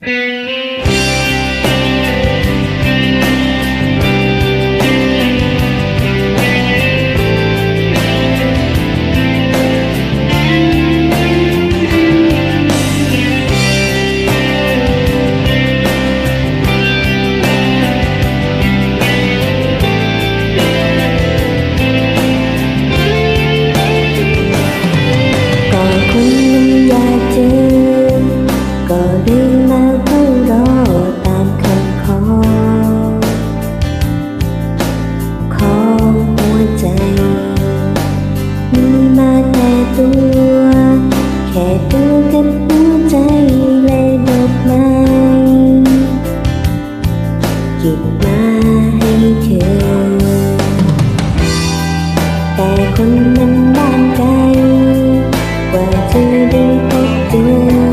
Música นั้นบ้านไกลกว่าจะได้พบเจอ